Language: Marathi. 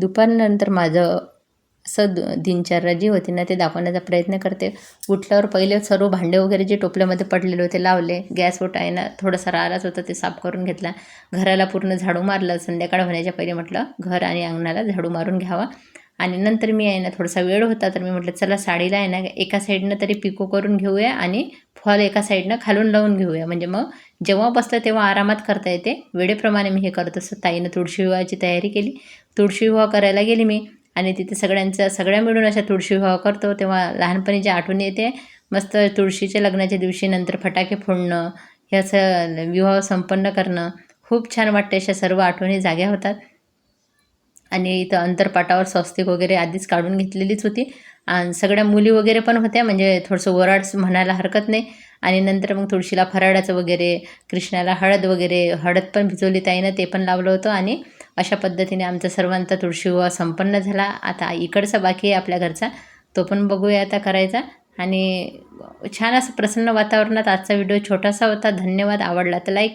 दुपारनंतर माझं असं द दिनचर्या जी होती ना ते दाखवण्याचा प्रयत्न करते. उठल्यावर पहिले सर्व भांडे वगैरे जे टोपल्यामध्ये पडलेले होते लावले. गॅस ना थोडासा राहिलाच होता ते साफ करून घेतला. घराला पूर्ण झाडू मारलं. संध्याकाळ होण्याच्या पहिले म्हटलं घर आणि अंगणाला झाडू मारून घ्यावा. आणि नंतर मी आहे ना थोडासा वेळ होता तर मी म्हटलं चला साडीला आहे ना एका साईडनं तरी पिको करून घेऊया आणि फॉल एका साईडनं खालून लावून घेऊया. म्हणजे मग जेव्हा बसलं तेव्हा आरामात करता येते. वेळेप्रमाणे मी हे करत असतो. ताईनं तुळशी विवाहाची तयारी केली. तुळशी विवाह करायला गेली मी आणि तिथे सगळ्यांचा सगळ्या मिळून अशा तुळशी विवाह करतो. तेव्हा लहानपणीची आठवण येते मस्त तुळशीच्या लग्नाच्या दिवशी नंतर फटाके फोडणं हे असं विवाह संपन्न करणं खूप छान वाटते. अशा सर्व आठवणी जाग्या होतात. आणि इथं अंतरपाटावर स्वस्तिक वगैरे आधीच काढून घेतलेलीच होती. आणि सगळ्या मुली वगैरे पण होत्या म्हणजे थोडंसं वराड म्हणायला हरकत नाही. आणि नंतर मग तुळशीला फराळाचं वगैरे कृष्णाला हळद वगैरे हळद पण भिजवली ताईनं ते पण लावलं होतं. आणि अशा पद्धतीने आमचा सर्वांचा तुळशी विवाह संपन्न झाला. आता इकडचा बाकी आहे आपल्या घरचा तो पण बघूया आता करायचा. आणि छान असं प्रसन्न वातावरणात आजचा व्हिडिओ छोटासा होता. धन्यवाद. आवडला तर लाईक